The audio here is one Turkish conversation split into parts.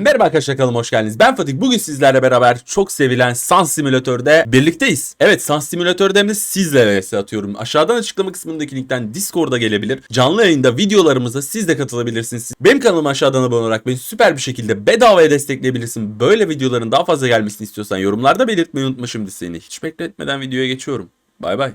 Merhaba arkadaşlar kanalıma hoş geldiniz. Ben Fatih. Bugün sizlerle beraber çok sevilen Sans Simülatör'de birlikteyiz. Evet Sans Simülatör'de hem de sizle atıyorum. Aşağıdan açıklama kısmındaki linkten Discord'a gelebilir. Canlı yayında videolarımıza siz de katılabilirsiniz. Benim kanalıma aşağıdan abone olarak beni süper bir şekilde bedavaya destekleyebilirsin. Böyle videoların daha fazla gelmesini istiyorsan yorumlarda belirtmeyi unutma şimdi seni. Hiç bekletmeden videoya geçiyorum. Bay bay.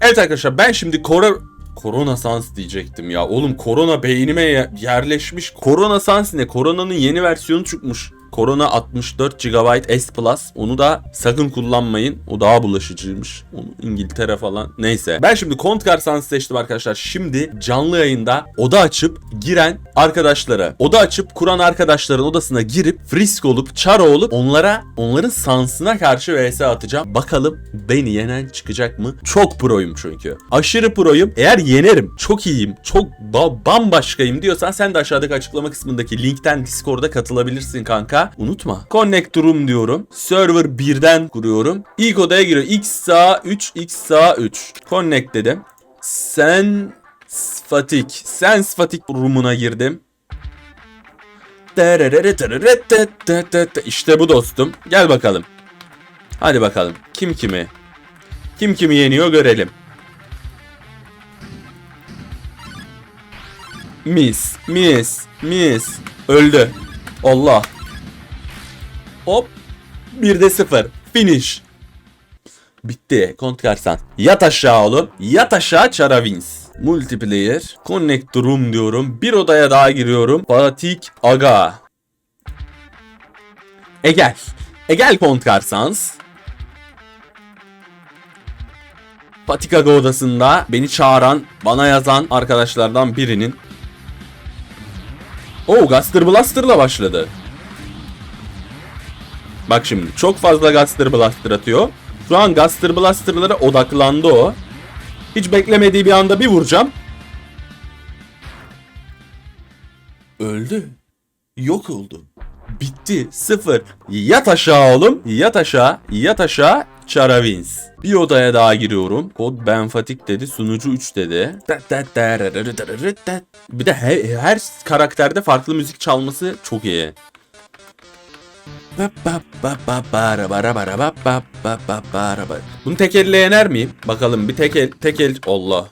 Evet arkadaşlar ben şimdi Kora... Korona Sans diyecektim ya. Oğlum korona beynime ye- yerleşmiş. Korona Sans ne? Koronanın yeni versiyonu çıkmış. Korona 64 GB S Plus. Onu da sakın kullanmayın. O daha bulaşıcıymış. Onu İngiltere falan. Neyse. Ben şimdi Kontkar Sans seçtim arkadaşlar. Şimdi canlı yayında oda açıp giren arkadaşlara, oda açıp kuran arkadaşların odasına girip frisk olup, çaro olup onlara, onların sansına karşı vs atacağım. Bakalım beni yenen çıkacak mı? Çok proyum çünkü. Aşırı proyum. Eğer yenerim, çok iyiyim, çok ba- bambaşkayım diyorsan sen de aşağıdaki açıklama kısmındaki linkten Discord'a katılabilirsin kanka. Unutma. Connect room diyorum. Server 1'den kuruyorum. İlk odaya giriyor. X sağ 3, X sağ 3. Connect dedim. Sen Fatik. Sens Fatik room'una girdim. İşte bu dostum. Gel bakalım. Hadi bakalım. Kim kimi? Kim kimi yeniyor görelim. Mis, mis, mis. Öldü. Allah. Hop. 1'de 0. Finish. Bitti. Kontkarsan. Yat aşağı oğlum. Yat aşağı Charavins. Multiplayer. Connect room diyorum. Bir odaya daha giriyorum. Fatih Aga. E gel. E gel Kontkarsans. Fatih Aga odasında beni çağıran, bana yazan arkadaşlardan birinin Oo Guster Blaster'la başladı. Bak şimdi çok fazla Guster Blaster atıyor. Şu an Guster Blaster'lara odaklandı o. Hiç beklemediği bir anda bir vuracağım. Öldü. Yok oldu. Bitti. Sıfır. Yat aşağı oğlum. Yat aşağı. Yat aşağı. Charavins. Bir odaya daha giriyorum. Kod Ben Fatik dedi. Sunucu 3 dedi. Bir de her, her karakterde farklı müzik çalması çok iyi. Bunu tek elle yener miyim? Bakalım bir tek el, tek. Allah.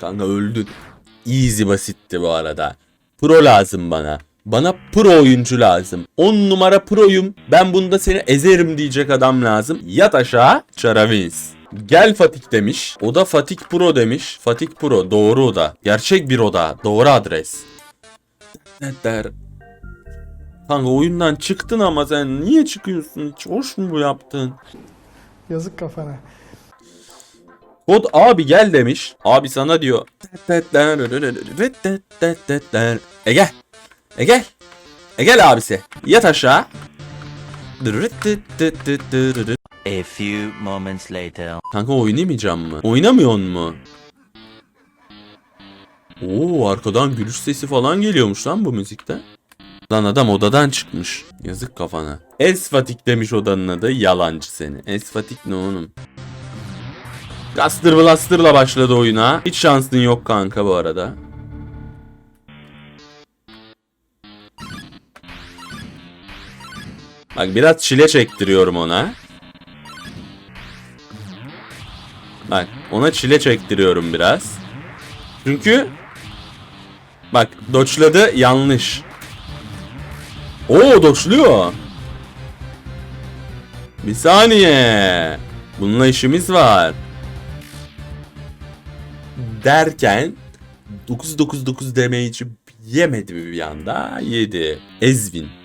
Kanka öldü. Easy basitti bu arada. Pro lazım bana. Bana pro oyuncu lazım. 10 numara proyum. Ben bunda seni ezerim diyecek adam lazım. Yat aşağı Charavins. Gel Fatik demiş. O da Fatik Pro demiş. Fatik Pro doğru oda. Gerçek bir oda. Doğru adres. Ne der? Kanka oyundan çıktın ama sen niye çıkıyorsun? Hiç hoş mu bu yaptın? Yazık kafana. Kod abi gel demiş. Abi sana diyor. E gel. E gel. E gel abisi. Yat aşağı. A few moments later. Kanka oynayamayacağım mı? Oynamıyor mu? Oo arkadan gülüş sesi falan geliyormuş lan bu müzikte. Lan adam odadan çıkmış. Yazık kafana. Esfatik demiş odanın adı. Yalancı seni. Esfatik ne oğlum? Guster Blaster'la başladı oyuna. Hiç şansın yok kanka bu arada. Bak biraz çile çektiriyorum ona. Bak ona çile çektiriyorum biraz. Çünkü bak doçladı yanlış. Oo doçluyor. Bir saniye. Bununla işimiz var. Derken 999 damage'i yemedi bir anda? Yedi. Ezvin.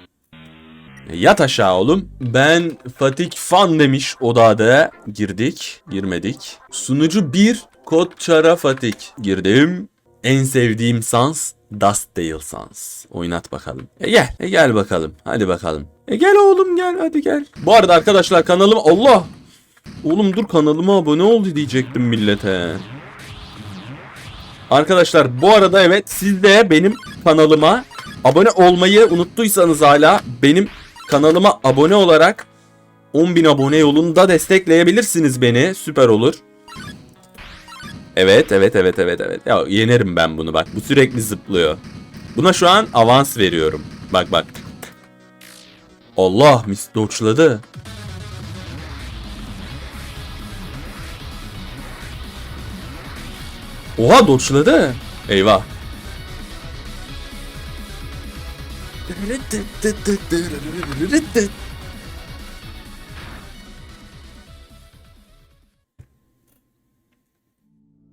Yat aşağı oğlum. Ben Fatik Fan demiş odada. Girdik. Girmedik. Sunucu 1. Kod Çara Fatik. Girdim. En sevdiğim sans Dustdale Sans. Oynat bakalım. E gel. E gel bakalım. Hadi bakalım. E gel oğlum gel hadi gel. Bu arada arkadaşlar kanalım Allah. Oğlum dur kanalıma abone oldu diyecektim millete. Arkadaşlar bu arada evet siz de benim kanalıma abone olmayı unuttuysanız hala benim kanalıma abone olarak 10.000 abone yolunda destekleyebilirsiniz beni. Süper olur. Evet evet evet evet evet. Ya yenerim ben bunu bak. Bu sürekli zıplıyor. Buna şu an avans veriyorum. Bak bak. Allah mis dodge'ladı. Oha dodge'ladı. Eyvah.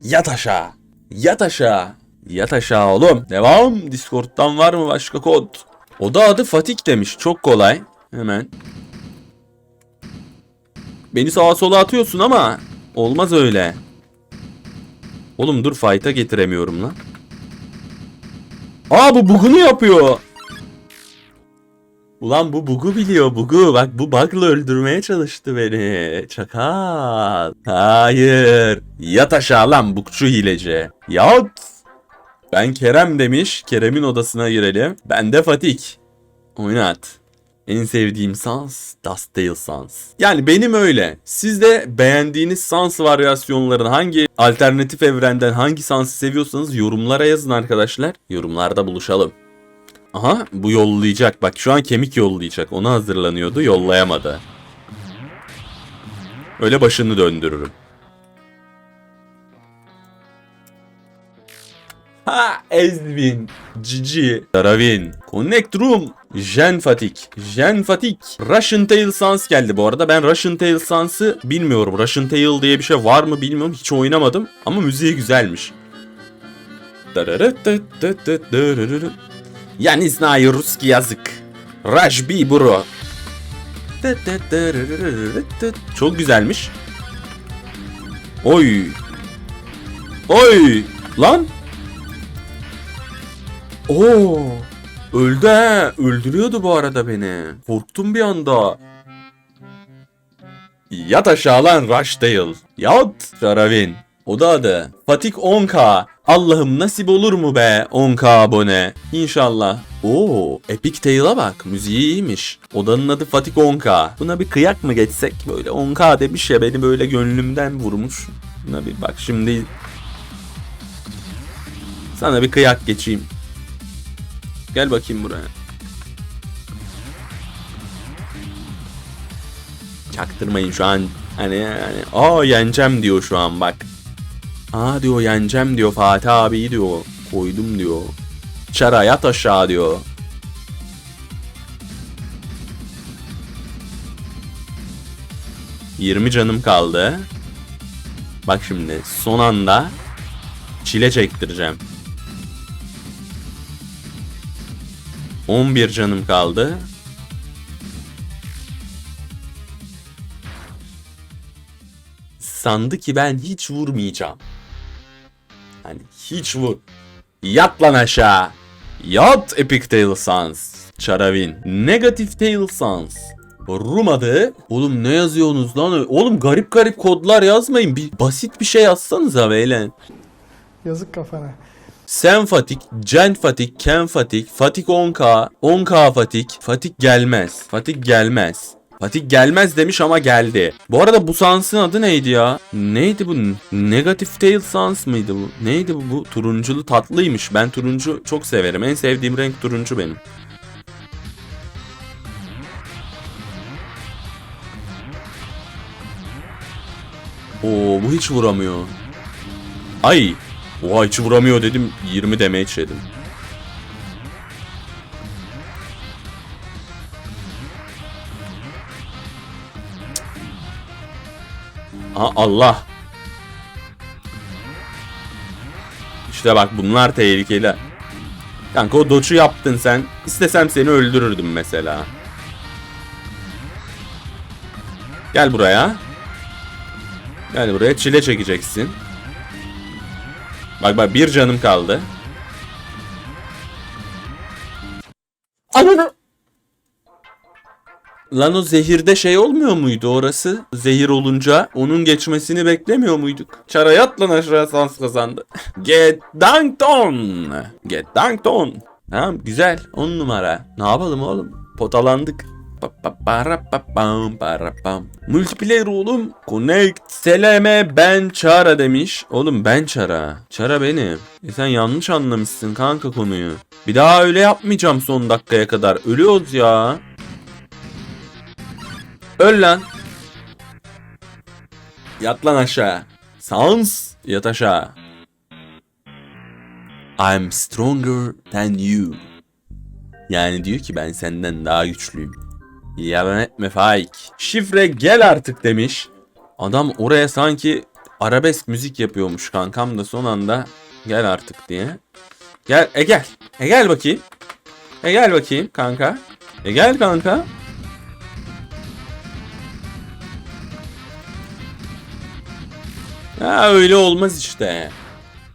Yat aşağı. Yat aşağı. Yat aşağı oğlum. Devam. Discord'dan var mı başka kod? O da adı Fatik demiş. Çok kolay. Hemen. Beni sağa sola atıyorsun ama olmaz öyle. Oğlum dur fight'a getiremiyorum lan. Aa bu bug'unu yapıyor. Ulan bu bug'u biliyor bug'u. Bak bu bug'la öldürmeye çalıştı beni. Çakal. Hayır. Yat aşağı lan bugçu hileci. Yat. Ben Kerem demiş. Kerem'in odasına girelim. Ben de Fatik. Oynat. En sevdiğim sans Dustale Sans. Yani benim öyle. Siz de beğendiğiniz sans varyasyonlarını hangi alternatif evrenden hangi sansı seviyorsanız yorumlara yazın arkadaşlar. Yorumlarda buluşalım. Aha bu yollayacak. Bak şu an kemik yollayacak. Ona hazırlanıyordu. Yollayamadı. Öyle başını döndürürüm. Ha Ezvin, Cici, Daravin, Connect Room, Jen Fatik, Jen Fatik, Russian Tail Sans geldi bu arada. Ben Russian Tail Sans'ı bilmiyorum. Russian Tail diye bir şey var mı bilmiyorum. Hiç oynamadım ama müziği güzelmiş. Я не знаю русский язык. Rajbi bro. Çok güzelmiş. Oy. Oy. Lan. Oo. Öldü he. Öldürüyordu bu arada beni. Korktum bir anda. Yat aşağı lan Rushdale. Yat. Sharavin. O da adı. Fatik 10k. Allah'ım nasip olur mu be 10k abone. İnşallah. Oo, Epic Tale'a bak. Müziği iyiymiş. Odanın adı Fatik 10k. Buna bir kıyak mı geçsek? Böyle 10k demiş ya beni böyle gönlümden vurmuş. Buna bir bak şimdi. Sana bir kıyak geçeyim. Gel bakayım buraya. Çaktırmayın şu an. Hani yani aa yeneceğim diyor şu an bak. Aa diyor yeneceğim diyor Fatih abi diyor. Koydum diyor. Çara yat aşağı diyor. Yirmi canım kaldı. Bak şimdi son anda çile çektireceğim. 11 canım kaldı. Sandı ki ben hiç vurmayacağım. Hani hiç vur. Yat lan aşağı. Yat Epic Tail Sans. Charavin. Negative Tail Sans. Rum adı. Oğlum ne yazıyorsunuz lan? Oğlum garip garip kodlar yazmayın. Bir basit bir şey yazsanıza beyler. Yazık kafana. Sen Fatik, Cen Fatik, Ken Fatik, Fatik 10K, 10K Fatik, Fatik gelmez. Fatik gelmez. Fatik gelmez demiş ama geldi. Bu arada bu sansın adı neydi ya? Neydi bu? Negative Tail Sans mıydı bu? Neydi bu? Bu turunculu tatlıymış. Ben turuncu çok severim. En sevdiğim renk turuncu benim. Oo bu hiç vuramıyor. Ay. Oha hiç vuramıyor dedim. 20 damage yedim. Aa, Allah. İşte bak bunlar tehlikeli. Kanka o doçu yaptın sen. İstesem seni öldürürdüm mesela. Gel buraya. Gel buraya çile çekeceksin. Bak bak bir canım kaldı. Lan o zehirde şey olmuyor muydu orası? Zehir olunca onun geçmesini beklemiyor muyduk? Çara yat lan aşağı sans kazandı. Get dunked on. Get dunked on. Tamam güzel. On numara. Ne yapalım oğlum? Potalandık. Multiplayer oğlum. Connect. Seleme ben Çara demiş. Oğlum ben Çara. Çara benim. E sen yanlış anlamışsın kanka konuyu. Bir daha öyle yapmayacağım son dakikaya kadar. Ölüyoruz ya. Öl lan. Yat lan aşağı. Sans. Yat aşağı. I'm stronger than you. Yani diyor ki ben senden daha güçlüyüm. Yalan etme Faik. Şifre gel artık demiş. Adam oraya sanki arabesk müzik yapıyormuş kankam da son anda gel artık diye. Gel e gel. E gel bakayım. E gel bakayım kanka. E gel kanka. Ha öyle olmaz işte.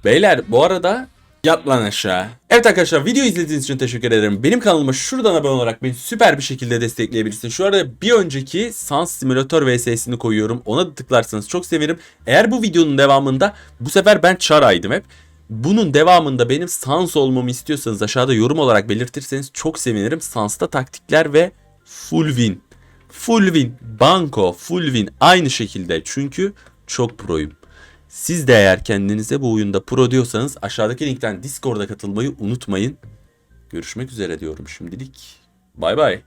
Beyler bu arada yat lan aşağı. Evet arkadaşlar video izlediğiniz için teşekkür ederim. Benim kanalıma şuradan abone olarak beni süper bir şekilde destekleyebilirsiniz. Şu arada bir önceki Sans Simulator VS'sini koyuyorum. Ona da tıklarsanız çok sevinirim. Eğer bu videonun devamında bu sefer ben Chara'ydım hep. Bunun devamında benim Sans olmamı istiyorsanız aşağıda yorum olarak belirtirseniz çok sevinirim. Sans'ta taktikler ve full win. Full win. Banko, full win. Aynı şekilde çünkü çok proyum. Siz de eğer kendinize bu oyunda pro diyorsanız aşağıdaki linkten Discord'a katılmayı unutmayın. Görüşmek üzere diyorum şimdilik. Bay bay.